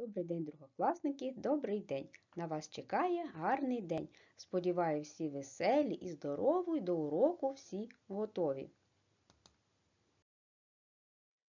Добрий день, другокласники, добрий день. На вас чекає гарний день. Сподіваюся, всі веселі і здорові, і до уроку всі готові.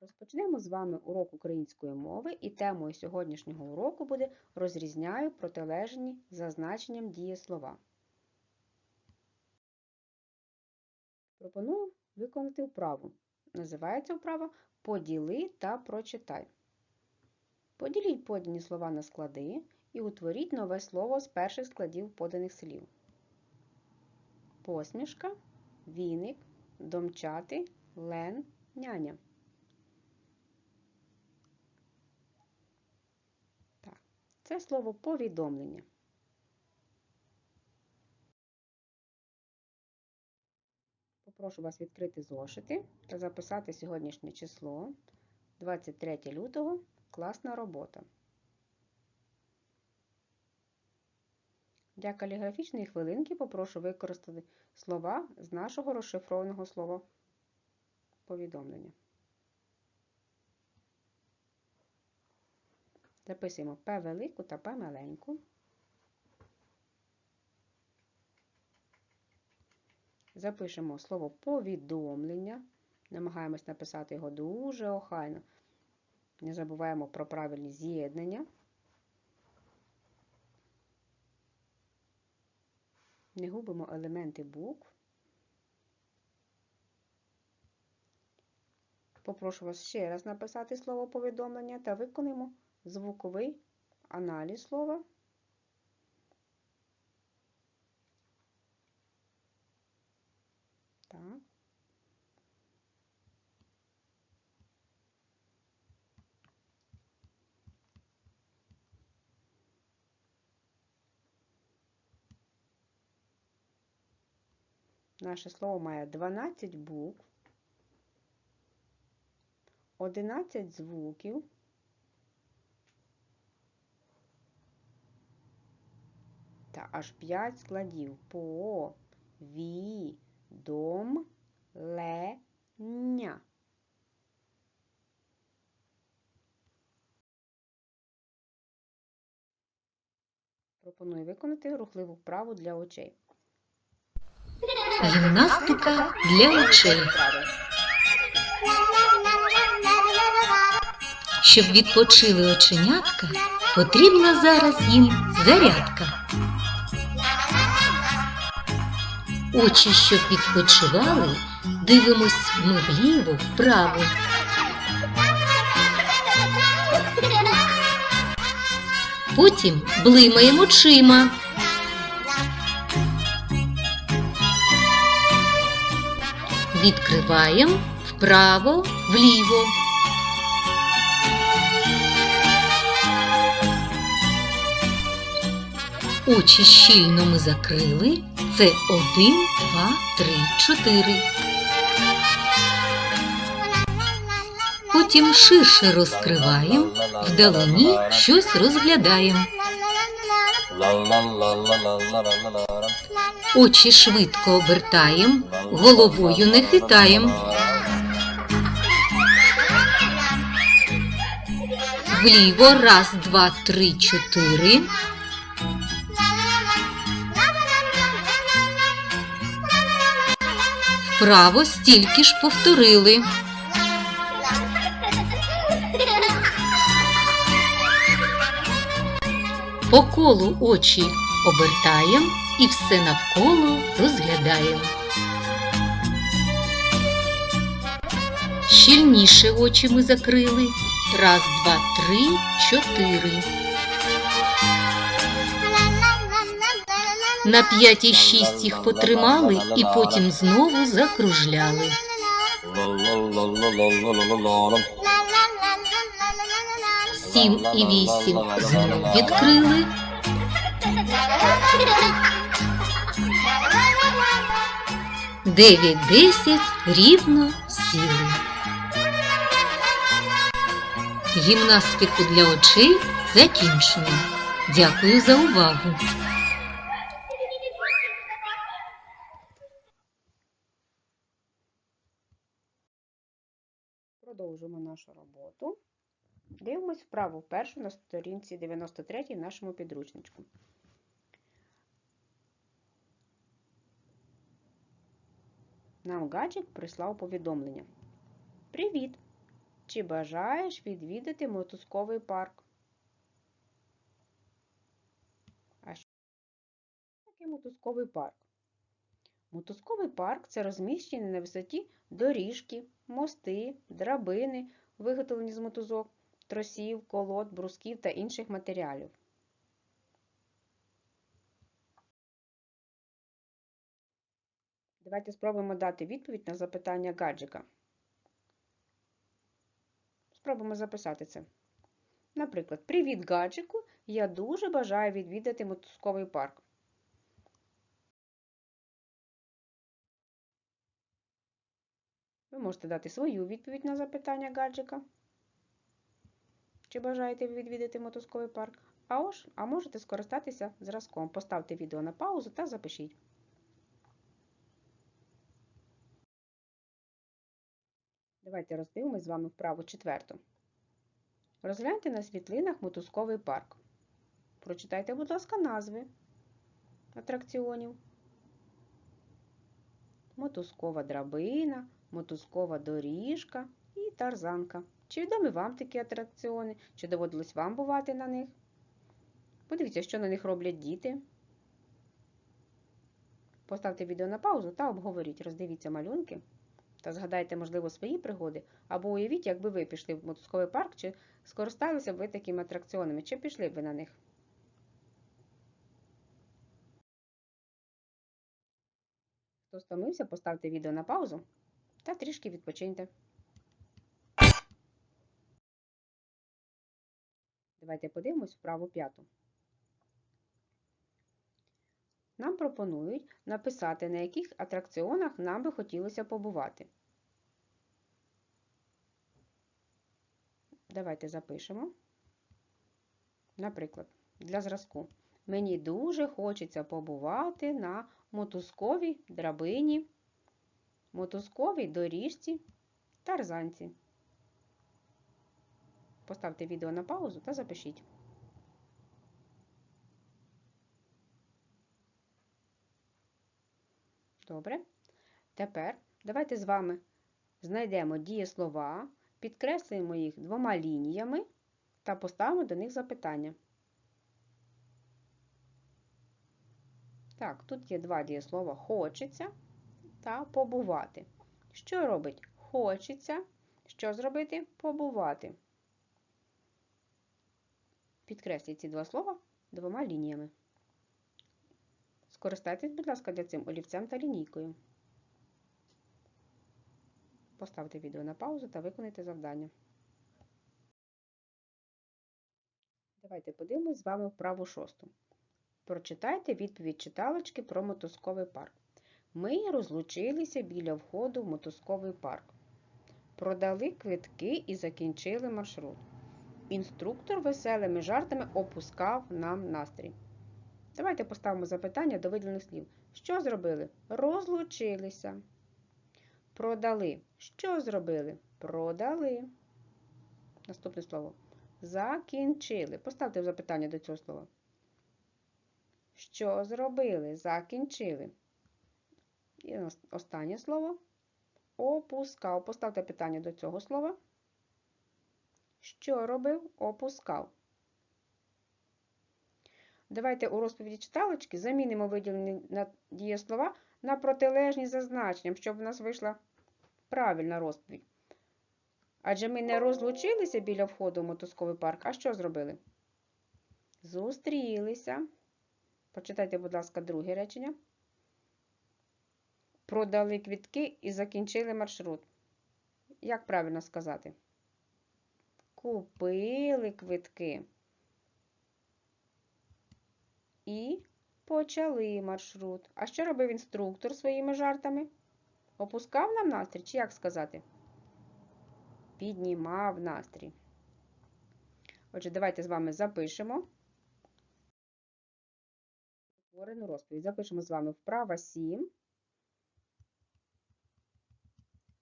Розпочнемо з вами урок української мови і темою сьогоднішнього уроку буде розрізняю протилежні за значенням дієслова. Пропоную виконати вправу. Називається вправа Поділи та прочитай. Поділіть подані слова на склади і утворіть нове слово з перших складів поданих слів. Посмішка, віник, домчати, лен, няня. Так, Це слово повідомлення. Попрошу вас відкрити зошити та записати сьогоднішнє число 23 лютого. Класна робота. Для каліграфічної хвилинки попрошу використати слова з нашого розшифрованого слова повідомлення. Записуємо П велику та П маленьку. Запишемо слово повідомлення. Намагаємось написати його дуже охайно. Не забуваємо про правильні з'єднання. Не губимо елементи букв. Попрошу вас ще раз написати слово повідомлення та виконуємо звуковий аналіз слова. Так. Наше слово має 12 букв, 11 звуків, та аж 5 складів по, ві, дом, ле, ня. Пропоную виконати рухливу вправу для очей. Гімнастика для очей. Щоб відпочили оченятка, потрібна зараз їм зарядка. Очі, щоб відпочивали, дивимось ми вліво, вправо. Потім блимаємо очима. Відкриваємо вправо, вліво. Очі щільно ми закрили. Це один, два, три, чотири. Потім ширше розкриваємо, вдалині щось розглядаємо. Очі швидко обертаємо, головою не хитаємо. Вліво раз, два, три, чотири. Вправо стільки ж повторили. По колу очі обертаємо і все навколо розглядаємо. Щільніше очі ми закрили. Раз, два, три, чотири. На п'ять і шість їх потримали і потім знову закружляли. Сім і вісім знову відкрили. Дев'ять, десять рівно сіли. Гімнастику для очей закінчено. Дякую за увагу. Дивимось вправо першу на сторінці 93 в нашому підручничку. Нам гаджик прислав повідомлення. Привіт! Чи бажаєш відвідати мотузковий парк? А що таке мотузковий парк? Мотузковий парк це розміщені на висоті доріжки, мости, драбини, виготовлені з мотузок, тросів, колод, брусків та інших матеріалів. Давайте спробуємо дати відповідь на запитання гаджика. Спробуємо записати це. Наприклад, Привіт, гаджику! Я дуже бажаю відвідати мотузковий парк. Ви можете дати свою відповідь на запитання гаджика. Чи бажаєте ви відвідати мотузковий парк? А, ож, а можете скористатися зразком. Поставте відео на паузу та запишіть. Давайте роздивимось з вами вправу четверту. Розгляньте на світлинах мотузковий парк. Прочитайте, будь ласка, назви атракціонів. Мотузкова драбина, мотузкова доріжка і тарзанка. Чи відомі вам такі атракціони? Чи доводилось вам бувати на них? Подивіться, що на них роблять діти. Поставте відео на паузу та обговоріть, роздивіться малюнки та згадайте, можливо, свої пригоди, або уявіть, якби ви пішли в мотузковий парк, чи скористалися б ви такими атракціонами, чи пішли б ви на них. Хто стомився, поставте відео на паузу та трішки відпочиньте. Давайте подивимось вправу п'яту. Нам пропонують написати, на яких атракціонах нам би хотілося побувати. Давайте запишемо. Наприклад, для зразку. Мені дуже хочеться побувати на мотузковій драбині, мотузковій доріжці, тарзанці. Поставте відео на паузу та запишіть. Добре. Тепер давайте з вами знайдемо дієслова, підкреслюємо їх двома лініями та поставимо до них запитання. Так, тут є два дієслова хочеться та побувати. Що робить? Хочеться. Що зробити? Побувати. Підкресліть ці два слова двома лініями. Скористайтесь, будь ласка, для цим олівцем та лінійкою. Поставте відео на паузу та виконайте завдання. Давайте подивимось з вами вправу шосту. Прочитайте відповідь читалочки про мотузковий парк. Ми розлучилися біля входу в мотузковий парк. Продали квитки і закінчили маршрут. Інструктор веселими жартами опускав нам настрій. Давайте поставимо запитання до виділених слів. Що зробили? Розлучилися. Продали. Що зробили? Продали. Наступне слово. Закінчили. Поставте запитання до цього слова. Що зробили? Закінчили. І останнє слово. Опускав. Поставте питання до цього слова. Що робив? Опускав. Давайте у розповіді читалочки замінимо виділені дієслова на протилежні за значенням, щоб в нас вийшла правильна розповідь. Адже ми не розлучилися біля входу в мотузковий парк, а що зробили? Зустрілися. Почитайте, будь ласка, друге речення. Продали квітки і закінчили маршрут. Як правильно сказати? Купили квитки. І почали маршрут. А що робив інструктор своїми жартами? Опускав нам настрій, чи як сказати? Піднімав настрій. Отже, давайте з вами запишемо створену розповідь. Запишемо з вами вправа 7.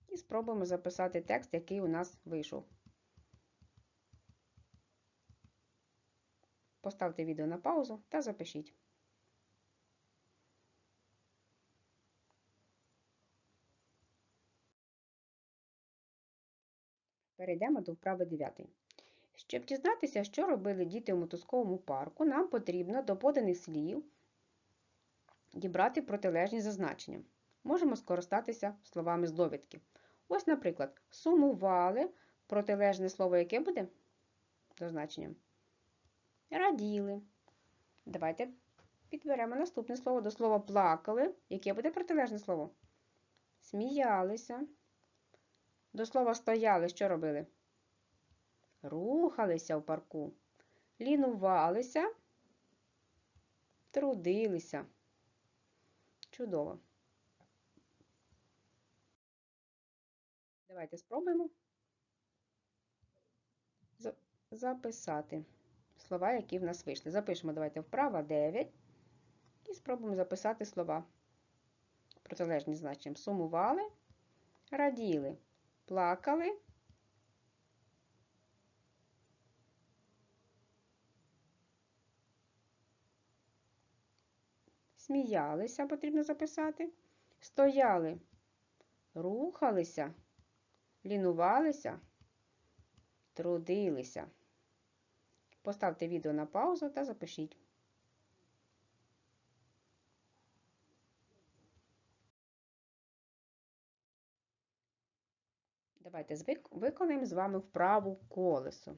І спробуємо записати текст, який у нас вийшов. Поставте відео на паузу та запишіть. Перейдемо до вправи 9. Щоб дізнатися, що робили діти у мотузковому парку, нам потрібно до поданих слів дібрати протилежні за значенням. Можемо скористатися словами з довідки. Ось, наприклад, сумували. Протилежне слово яке буде? За значенням. Раділи. Давайте підберемо наступне слово до слова плакали. Яке буде протилежне слово? Сміялися. До слова стояли, що робили? Рухалися в парку. Лінувалися, трудилися. Чудово. Давайте спробуємо записати слова, які в нас вийшли. Запишемо, давайте вправа 9 і спробуємо записати слова. Протилежні значенням. Сумували, раділи, плакали. Сміялися, потрібно записати. Стояли, рухалися, лінувалися, трудилися. Поставте відео на паузу та запишіть. Давайте виконаємо з вами вправу колесо.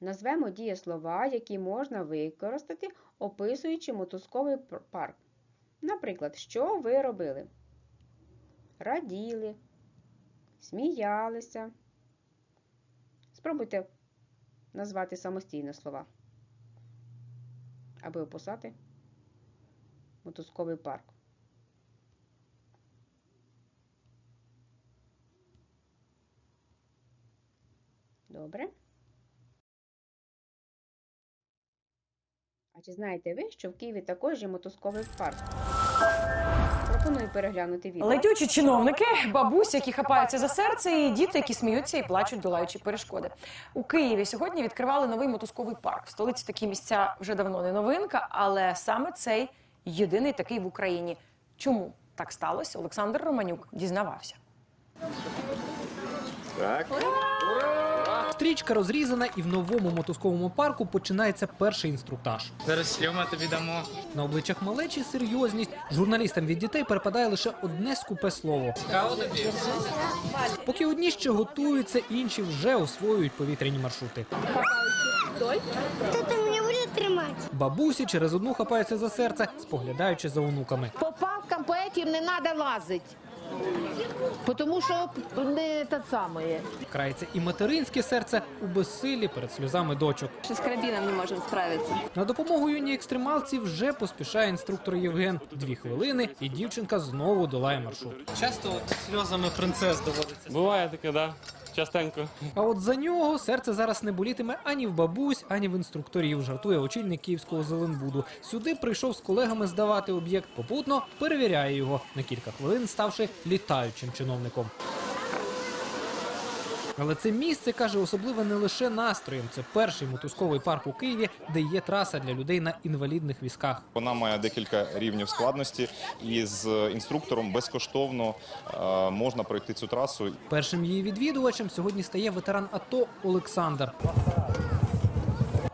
Назвемо дієслова, які можна використати, описуючи мотузковий парк. Наприклад, що ви робили? Раділи, сміялися. Спробуйте назвати самостійно слова, аби описати мотузковий парк. Добре. А чи знаєте ви, що в Києві також є мотузковий парк? Пропоную переглянути відео. Летючі чиновники, бабусі, які хапаються за серце, і діти, які сміються і плачуть, долаючи перешкоди. У Києві сьогодні відкривали новий мотузковий парк. В столиці такі місця вже давно не новинка, але саме цей єдиний такий в Україні. Чому так сталося? Олександр Романюк дізнавався. Стрічка розрізана, і в новому мотузковому парку починається перший інструктаж. Зараз слів тобі дамо. На обличчях малечі серйозність. Журналістам від дітей перепадає лише одне скупе слово. Цікаво тобі? Поки одні ще готуються, інші вже освоюють повітряні маршрути. Хто мене буде тримати? Бабусі через одну хапаються за серце, споглядаючи за онуками. По палкам поетів не треба лазити. Тому що не те саме. Крається і материнське серце у безсилі перед сльозами дочок. З карабіном не можемо справитися. На допомогу юній екстремалці вже поспішає інструктор Євген. Дві хвилини, і дівчинка знову долає маршрут. Часто от сльозами принцес доводиться. Буває таке, да. Частенько. А от за нього серце зараз не болітиме ані в бабусь, ані в інструкторів, жартує очільник київського Зеленбуду. Сюди прийшов з колегами здавати об'єкт, попутно перевіряє його на кілька хвилин, ставши літаючим чиновником. Але це місце каже особливе не лише настроєм. Це перший мотузковий парк у Києві, де є траса для людей на інвалідних візках. Вона має декілька рівнів складності, і з інструктором безкоштовно е, можна пройти цю трасу. Першим її відвідувачем сьогодні стає ветеран АТО Олександр.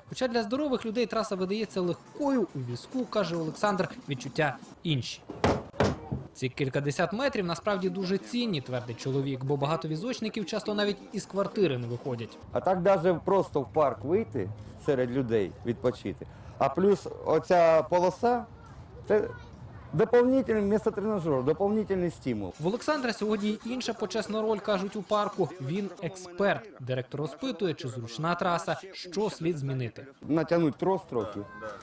Хоча для здорових людей траса видається легкою у візку, каже Олександр, відчуття інші. Ці кількадесят метрів насправді дуже цінні, твердить чоловік, бо багато візочників часто навіть із квартири не виходять. А так навіть просто в парк вийти серед людей відпочити. А плюс оця полоса це доповнительний місце тренажеру, доповнительний стимул. В Олександра сьогодні інша почесна роль кажуть у парку. Він експерт. Директор розпитує, чи зручна траса, що слід змінити. Натягнути трос трохи,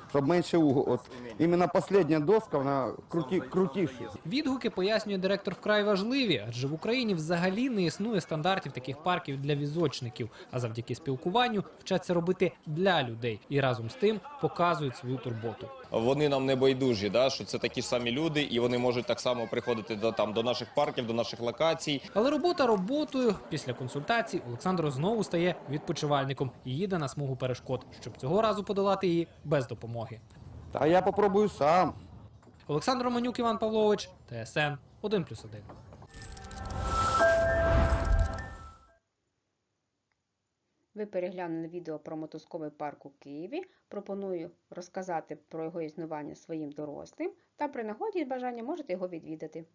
щоб менше угол. От іменно остання доска, вона круті, крутіша. Відгуки пояснює директор вкрай важливі, адже в Україні взагалі не існує стандартів таких парків для візочників, а завдяки спілкуванню вчаться робити для людей і разом з тим показують свою турботу. Вони нам не байдужі, да, що це такі ж самі люди, і вони можуть так само приходити до там до наших парків, до наших локацій. Але робота роботою. Після консультацій Олександр знову стає відпочивальником і їде на смугу перешкод, щоб цього разу подолати її без допомоги. А я попробую сам. Олександр Романюк, Іван Павлович, ТСН 1+,1. Ви переглянули відео про мотузковий парк у Києві. Пропоную розказати про його існування своїм дорослим та при нагоді і бажання можете його відвідати.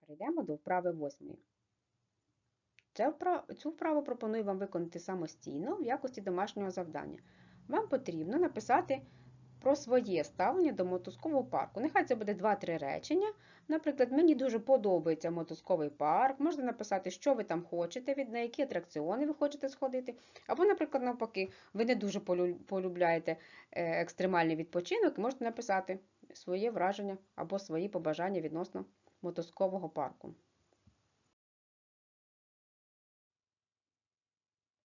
Перейдемо до вправи восьмої. Цю вправу пропоную вам виконати самостійно в якості домашнього завдання. Вам потрібно написати про своє ставлення до мотузкового парку. Нехай це буде 2-3 речення. Наприклад, мені дуже подобається мотузковий парк. Можна написати, що ви там хочете, на які атракціони ви хочете сходити. Або, наприклад, навпаки, ви не дуже полюбляєте е, екстремальний відпочинок, можете написати своє враження або свої побажання відносно мотузкового парку.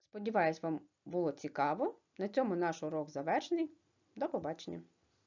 Сподіваюсь, вам було цікаво. На цьому наш урок завершений. До побачення!